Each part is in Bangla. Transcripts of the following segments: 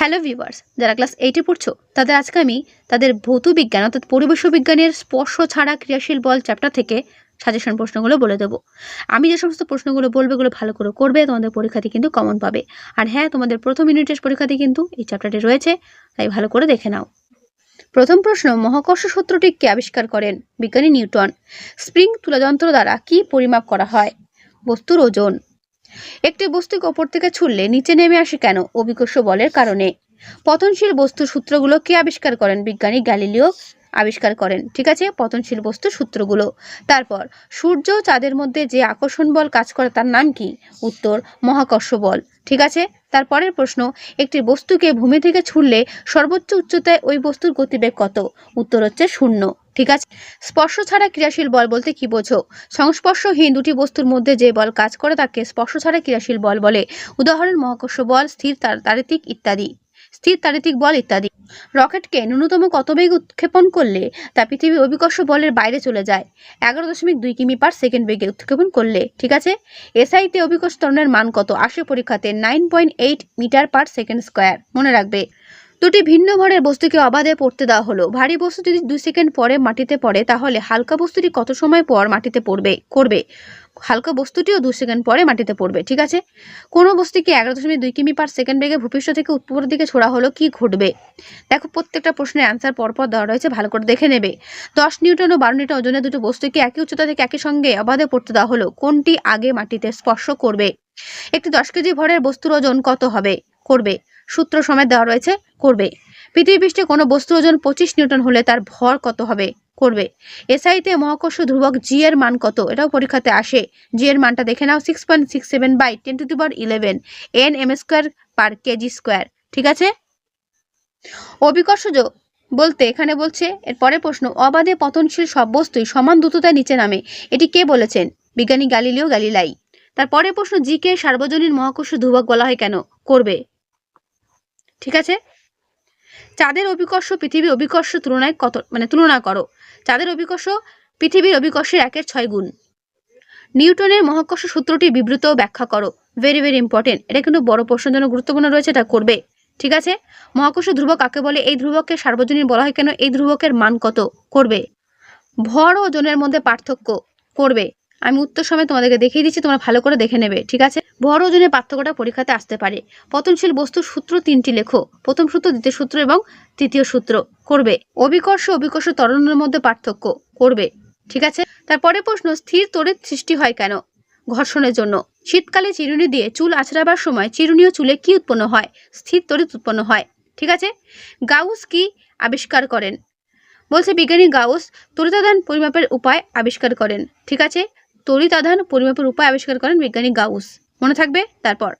হ্যালো ভিউয়ার্স, যারা ক্লাস এইটে পড়ছো, তাদের আজকে আমি তাদের ভৌত বিজ্ঞান, অর্থাৎ পরিবেশ বিজ্ঞানের স্পর্শ ছাড়া ক্রিয়াশীল বল চ্যাপ্টার থেকে সাজেশন প্রশ্নগুলো বলে দেবো। আমি যে সমস্ত প্রশ্নগুলো বলব, এগুলো ভালো করে করবে, তোমাদের পরীক্ষাতে কিন্তু কমন পাবে। আর হ্যাঁ তোমাদের প্রথম ইউনিট টেস্ট পরীক্ষাতে কিন্তু এই চ্যাপ্টারটি রয়েছে, তাই ভালো করে দেখে নাও। প্রথম প্রশ্ন, মহাকর্ষ সূত্রটি কে আবিষ্কার করেন? বিজ্ঞানী নিউটন। স্প্রিং, তুলাযন্ত্র দ্বারা কি পরিমাপ করা হয়? বস্তুর ওজন। একটি বস্তুকে ওপর থেকে ছুড়লে নিচে নেমে আসে কেন? অভিকর্ষ বলের কারণে। পতনশীল বস্তুর সূত্রগুলো কে আবিষ্কার করেন? বিজ্ঞানী গ্যালিলিও আবিষ্কার করেন, ঠিক আছে? পতনশীল বস্তুর সূত্রগুলো। তারপর, সূর্য চাঁদের মধ্যে যে আকর্ষণ বল কাজ করে তার নাম কি? উত্তর, মহাকর্ষ বল, ঠিক আছে? তারপরের প্রশ্ন, একটি বস্তুকে ভূমি থেকে ছুড়লে সর্বোচ্চ উচ্চতায় ওই বস্তুর গতিবেগ কত? উত্তর হচ্ছে শূন্য। ঠিক আছে? স্পর্শ ছাড়া ক্রিয়াশীল বল বলতে কি বোঝো? সংস্পর্শহীন দুটি বস্তুর মধ্যে যে বল কাজ করে তাকে স্পর্শ ছাড়া ক্রিয়াশীল বল বলে। উদাহরণ, মহাকর্ষ বল, স্থির তার- তাড়িতিক ইত্যাদি। স্থির তাড়িতিক বল ইত্যাদি। রকেটকে ন্যূনতম কত বেগ উৎক্ষেপণ করলে তা পৃথিবীর অভিকর্ষ বলের বাইরে চলে যায়? এগারো দশমিক দুই কিমি পার সেকেন্ড বেগে উৎক্ষেপণ করলে, ঠিক আছে? এসআইতে অভিকর্ষ ত্বরণের মান কত? আসে পরীক্ষাতে nine point eight metre per second square মনে রাখবে। দুটি ভিন্ন ভরের বস্তুকে অবাধে পড়তে দেওয়া হলো। ভারী বস্তু যদি দুই সেকেন্ড পরে মাটিতে পড়ে, তাহলে হালকা বস্তুটি কত সময় পর মাটিতে পড়বে, করবে? হালকা বস্তুটিও দু সেকেন্ড পরে মাটিতে পড়বে, ঠিক আছে? কোনো বস্তুকে এগারো দশমিক দুই কিমি পার সেকেন্ড বেগে ভূপৃষ্ঠ থেকে উপরের দিকে ছোড়া হলো কি ঘটবে? দেখো, প্রত্যেকটা প্রশ্নের অ্যান্সার পরপর দেওয়া রয়েছে, ভালো করে দেখে নেবে। দশ নিউটন ও বারো নিউটন ওজনের দুটো বস্তুকে একই উচ্চতা থেকে একই সঙ্গে অবাধে পড়তে দেওয়া হলো, কোনটি আগে মাটিতে স্পর্শ করবে? একটি দশ কেজি ভরের বস্তুর ওজন কত হবে, করবে? সূত্র সমেত দেওয়া রয়েছে, করবে। পৃথিবী পৃষ্ঠে কোনো বস্তু ওজন পঁচিশ নিউটন হলে তার ভর কত হবে? করবে। এসআইতে মহাকর্ষ ধ্রুবক জি এর মান কত? এটাও পরীক্ষাতে আসে। জি এর মানটা দেখে নাও six point six seven by ten to the power eleven N M square per kg square ঠিক আছে? অভিকর্ষজ বলতে এখানে বলছে, এর পরের প্রশ্ন, অবাধে পতনশীল সব বস্তুই সমান দ্রুততায় নিচে নামে। এটি কে বলেছেন? বিজ্ঞানী গ্যালিলিও গ্যালিলাই। তারপরের প্রশ্ন জি কে সার্বজনীন মহাকর্ষ ধ্রুবক বলা হয় কেন? করবে। ঠিক আছে? চাঁদের অভিকর্ষ পৃথিবীর অভিকর্ষ তুলনায় কত মানে তুলনা করো। চাঁদের অভিকর্ষ পৃথিবীর অভিকর্ষের একের ছয় গুণ। নিউটনের মহাকর্ষ সূত্রটি বিবৃত ব্যাখ্যা করো। ভেরি ভেরি ইম্পর্টেন্ট এটা কিন্তু বড় প্রশ্নের জন্য গুরুত্বপূর্ণ রয়েছে, এটা করবে। ঠিক আছে? মহাকর্ষ ধ্রুবক কাকে বলে? এই ধ্রুবককে সার্বজনীন বলা হয় কেন? এই ধ্রুবকের মান কত? করবে। ভর ও ওজনের মধ্যে পার্থক্য করবে। আমি উত্তর সময় তোমাদেরকে দেখিয়ে দিচ্ছি, তোমরা ভালো করে দেখে নেবে। ঠিক আছে? ভর ওজনের পার্থক্যটা পরীক্ষাতে আসতে পারে। পতনশীল বস্তুর সূত্র তিনটি লেখো। প্রথম সূত্র, দ্বিতীয় সূত্র এবং তৃতীয় সূত্র। করবে। অভিকর্ষ অভিকর্ষ ত্বরণের মধ্যে পার্থক্য। করবে। ঠিক আছে? তারপরে প্রশ্ন, স্থির তড়িৎ সৃষ্টি হয় কেন? ঘর্ষণের জন্য। শীতকালে চিরুনি দিয়ে চুল আছড়াবার সময় চিরুনি ও চুলে কি উৎপন্ন হয়? স্থির তড়িৎ উৎপন্ন হয়। ঠিক আছে? গাউস কি আবিষ্কার করেন? বলছে বিজ্ঞানী গাউস তড়িতাদান পরিমাপের উপায় আবিষ্কার করেন। ঠিক আছে? তড়িতাদান পরিমাপের উপায় আবিষ্কার করেন বিজ্ঞানী গাউস। মনে থাকবে? তারপর।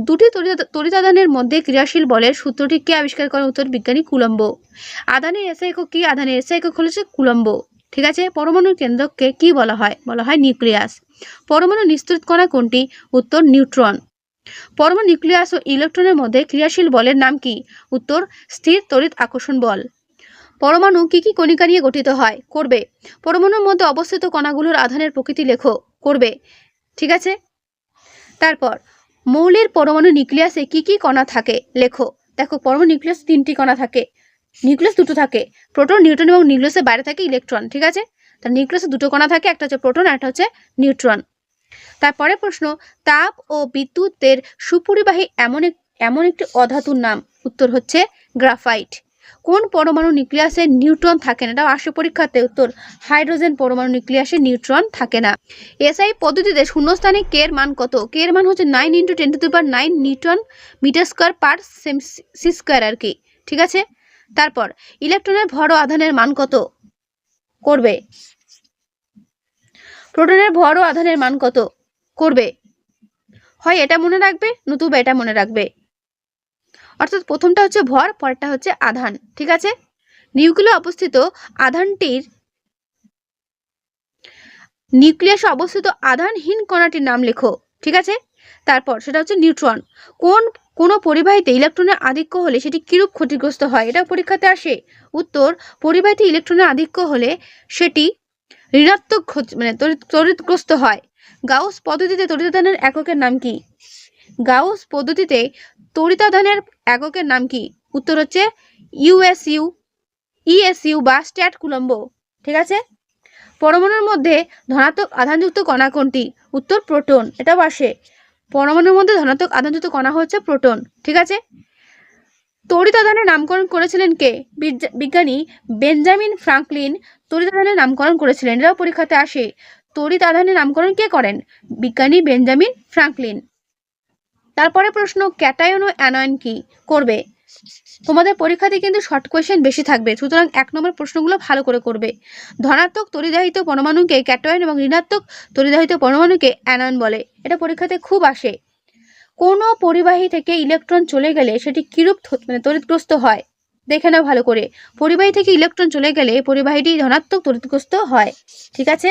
দুটি তড়িতাদানের মধ্যে ক্রিয়াশীল বলের সূত্রটি কে আবিষ্কার করেন? উত্তর, বিজ্ঞানী কুলম্ব। আধানের এসআই একক কি? আধানের এসআই একক হচ্ছে কুলম্ব। ঠিক আছে? পরমাণুর কেন্দ্রকে কি বলা হয়? বলা হয় নিউক্লিয়াস। পরমাণু নিস্তৃত কণা কোনটি? উত্তর, নিউট্রন। পরমাণু নিউক্লিয়াস ও ইলেকট্রনের মধ্যে ক্রিয়াশীল বলের নাম কি? উত্তর, স্থির তড়িৎ আকর্ষণ বল। পরমাণু কি কি কণিকা নিয়ে গঠিত হয়? করবে। পরমাণুর মধ্যে অবস্থিত কণাগুলোর আধানের প্রকৃতি লেখো। করবে। ঠিক আছে? তারপর, মৌলের পরমাণু নিউক্লিয়াসে কি কি কণা থাকে? লেখো। দেখো, পরমাণু নিউক্লিয়াস তিনটি কণা থাকে। নিউক্লিয়াস দুটো থাকে। প্রোটন, নিউট্রন এবং নিউক্লিয়াসের বাইরে থাকে ইলেকট্রন, ঠিক আছে? তার নিউক্লিয়াসে দুটো কণা থাকে, একটা হচ্ছে প্রোটন একটা হচ্ছে নিউট্রন। তারপরে প্রশ্ন, তাপ ও বিদ্যুতের সুপরিবাহী এমন এমন একটি অধাতুর নাম? উত্তর হচ্ছে গ্রাফাইট। কোন পরমাণু নিউক্লিয়াসে নিউট্রন থাকে না? এটাও আসে পরীক্ষাতে উত্তর। হাইড্রোজেন পরমাণু নিউক্লিয়াসে নিউট্রন থাকে না। এসআই পদ্ধতিতে শূন্যস্থানে কে এর মান কত? কে এর মান হচ্ছে nine into ten to per nine newton metre square per C square আর কি। ঠিক আছে? তারপর, ইলেকট্রনের ভর আধানের মান কত? করবে। প্রোটনের ভর আধানের মান কত? করবে। হয় এটা মনে রাখবে নতুবা এটা মনে রাখবে। অর্থাৎ প্রথমটা হচ্ছে ভর, পরেরটা হচ্ছে আধান, ঠিক আছে? নিউক্লিয়ে অবস্থিত আধানটির নিউক্লিয়াসে অবস্থিত আধানহীন কণাটির নাম লেখো, ঠিক আছে? তারপর সেটা হচ্ছে নিউট্রন। কোন, কোনো পরিবাহীতে ইলেকট্রনের আধিক্য হলে সেটি কিরূপ ক্ষতিগ্রস্ত হয়? এটা পরীক্ষাতে আসে। উত্তর, পরিবাহীতে ইলেকট্রনের আধিক্য হলে সেটি ঋণাত্মক মানে তড়িৎগ্রস্ত হয়। গাউস পদ্ধতিতে তড়িতাদানের এককের নাম কি? গাউস পদ্ধতিতে তড়িতাদানের এককের নাম কি? উত্তর হচ্ছে ইউএসইউ ইএসইউ বা স্ট্যাট কুলম্বো। ঠিক আছে? পরমাণুর মধ্যে ধনাত্মক আধানযুক্ত কণা কোনটি? উত্তর প্রোটন, এটাও আসে। পরমাণুর মধ্যে ধনাত্মক আধানযুক্ত কণা হচ্ছে প্রোটন। ঠিক আছে? আধানের নামকরণ করেছিলেন কে? বিজ্ঞা- বিজ্ঞানী বেঞ্জামিন ফ্রাঙ্কলিন আধানের নামকরণ করেছিলেন। এটাও পরীক্ষাতে আসে। আধানের নামকরণ কে করেন? বিজ্ঞানী বেঞ্জামিন ফ্রাঙ্কলিন। তারপরে প্রশ্ন, ক্যাটায়ন ও অ্যানয়ন কি? করবে। তোমাদের পরীক্ষাতে কিন্তু শর্ট কোয়েশ্চেন বেশি থাকবে। সুতরাং এক নম্বর প্রশ্নগুলো ভালো করে করবে। ধনাত্মক তরিদাহিত পরমাণুকে ক্যাটায়ন এবং ঋণাত্মক তরিদাহিত পরমাণুকে অ্যানয়ন বলে। এটা পরীক্ষাতে খুব আসে। কোনো পরিবাহী থেকে ইলেকট্রন চলে গেলে সেটি কিরূপ মানে তড়িৎগ্রস্ত হয়? দেখে নাও ভালো করে। পরিবাহী থেকে ইলেকট্রন চলে গেলে পরিবাহীটি ধনাত্মক তড়িৎগ্রস্ত হয়। ঠিক আছে?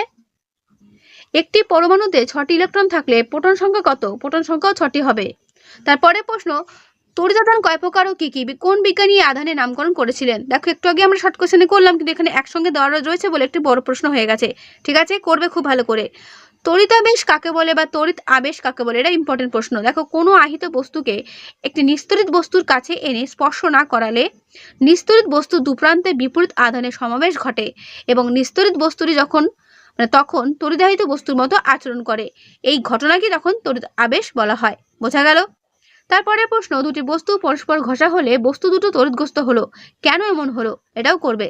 একটি পরমাণুতে ছটি ইলেকট্রন থাকলে প্রোটন সংখ্যা কত? প্রোটন সংখ্যাও ছটি হবে। তারপরে প্রশ্ন তড়িদাধান কয় প্রকার ও কি কি? কোন বিজ্ঞানী এই আধানের নামকরণ করেছিলেন? দেখো, একটু আগে আমরা শর্ট কোশ্চেনে করলাম, কিন্তু এখানে একসঙ্গে দেওয়া রয়েছে বলে একটি বড় প্রশ্ন হয়ে গেছে। ঠিক আছে? করবে খুব ভালো করে। তড়িতাবেশ কাকে বলে বা তড়িৎ আবেশ কাকে বলে? এটা ইম্পর্টেন্ট প্রশ্ন। দেখো, কোনো আহিত বস্তুকে একটি নিস্তরিত বস্তুর কাছে এনে স্পর্শ না করালে নিস্তরিত বস্তু দুপ্রান্তে বিপরীত আধানের সমাবেশ ঘটে এবং নিস্তরিত বস্তুটি যখন মানে তখন তড়িদাহিত বস্তুর মতো আচরণ করে। এই ঘটনাকে তখন তড়িৎ আবেশ বলা হয়। বোঝা গেল? তারপরের প্রশ্ন, দুটি বস্তু পরস্পর ঘষা হলে বস্তু দুটো তড়িৎগ্রস্ত হলো। কেন এমন হলো? এটাও করবে।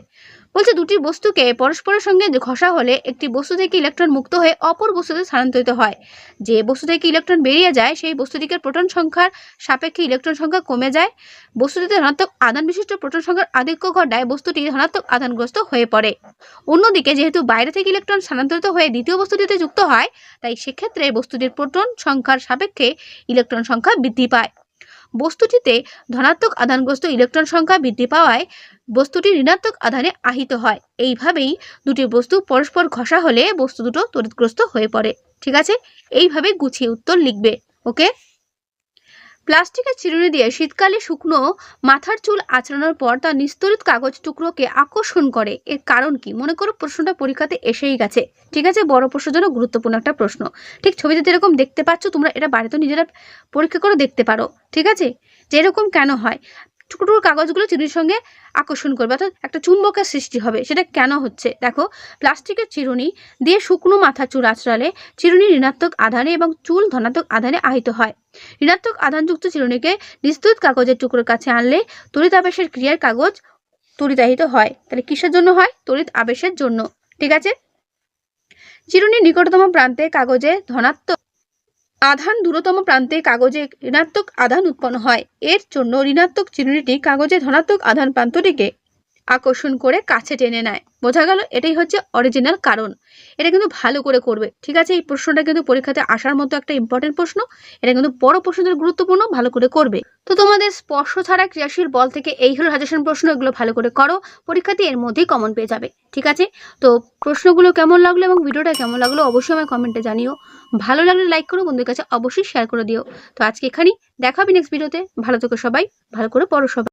বলছে দুটি বস্তুকে পরস্পরের সঙ্গে ঘষা হলে একটি বস্তু থেকে ইলেকট্রন মুক্ত হয়ে অপর বস্তুতে স্থানান্তরিত হয়। যে বস্তু থেকে ইলেকট্রন বেরিয়ে যায়, সেই বস্তুটিকে প্রোটন সংখ্যার সাপেক্ষে ইলেকট্রন সংখ্যা কমে যায়। বস্তুটিতে ধনাত্মক আদান বিশিষ্ট প্রোটন সংখ্যার আধিক্য ঘটায়, বস্তুটি ধনাত্মক আদানগ্রস্ত হয়ে পড়ে। অন্যদিকে যেহেতু বাইরে থেকে ইলেকট্রন স্থানান্তরিত হয়ে দ্বিতীয় বস্তুটিতে যুক্ত হয়, তাই সেক্ষেত্রে বস্তুটির প্রোটন সংখ্যার সাপেক্ষে ইলেকট্রন সংখ্যা বৃদ্ধি পায়। বস্তুটিতে ধনাত্মক আধানগ্রস্ত ইলেকট্রন সংখ্যা বৃদ্ধি পাওয়ায় বস্তুটি ঋণাত্মক আধানে আহিত হয়। এইভাবেই দুটি বস্তু পরস্পর ঘষা হলে বস্তু দুটো তড়িৎগ্রস্ত হয়ে পড়ে। ঠিক আছে? এইভাবে গুছিয়ে উত্তর লিখবে। ওকে প্লাস্টিকের চিরুনি দিয়ে শীতকালে শুকনো মাথার চুল আঁচড়ানোর পর তার নিস্তরিত কাগজ টুকরোকে আকর্ষণ করে। এর কারণ কি? মনে করো প্রশ্নটা পরীক্ষাতে এসেই গেছে। ঠিক আছে? বড় প্রশ্নের জন্য গুরুত্বপূর্ণ একটা প্রশ্ন। ঠিক ছবিতে যেরকম দেখতে পাচ্ছ, তোমরা এটা বাড়িতে নিজেরা পরীক্ষা করে দেখতে পারো। ঠিক আছে? যেরকম কেন হয়? টুকরো কাগজগুলো চিরুনির সঙ্গে আকর্ষণ করবে, অর্থাৎ একটা চুম্বকের সৃষ্টি হবে। সেটা কেন হচ্ছে? দেখো, প্লাস্টিকের চিরুনি দিয়ে শুকনো মাথা চুল আঁচড়ালে চিরুনি ঋণাত্মক আধানে এবং চুল ধনাত্মক আধানে আহিত হয়। ঋণাত্মক আধানযুক্ত চিরুনিকে নিস্তুত কাগজের টুকরোর কাছে আনলে তড়িৎ আবেশের ক্রিয়ার কাগজ তড়িতাহিত হয়। তাহলে কিসের জন্য হয়? তড়িৎ আবেশের জন্য। ঠিক আছে? চিরুনির নিকটতম প্রান্তে কাগজে ধনাত্মক আধান দূরতম প্রান্তে কাগজে ঋণাত্মক আধান উৎপন্ন হয়। এর জন্য ঋণাত্মক চিরুনিটি কাগজে ধনাত্মক আধান প্রান্তটিকে আকর্ষণ করে কাছে টেনে নেয়। বোঝা গেল এটাই হচ্ছে অরিজিনাল কারণ। এটা কিন্তু ভালো করে করবে। ঠিক আছে, এই প্রশ্নটা কিন্তু পরীক্ষাতে আসার মতো একটা ইম্পর্টেন্ট প্রশ্ন। এটা কিন্তু বড় প্রশ্নদের গুরুত্বপূর্ণ, ভালো করে করবে। তো তোমাদের স্পর্শ ছাড়া ক্রিয়াশীল বল থেকে এই হলো সাজেশন প্রশ্ন। এগুলো ভালো করে করো। পরীক্ষাতে এর মধ্যেই কমন পেয়ে যাবে। ঠিক আছে, তো প্রশ্নগুলো কেমন লাগল এবং ভিডিওটা কেমন লাগল অবশ্যই আমায় কমেন্টে জানিও। ভালো লাগলে লাইক করো, বন্ধুদের কাছে অবশ্যই শেয়ার করে দিও। তো আজকে এখানেই দেখাবি নেক্সট ভিডিওতে ভালো থেকো সবাই, ভালো করে পড়ো সবাই।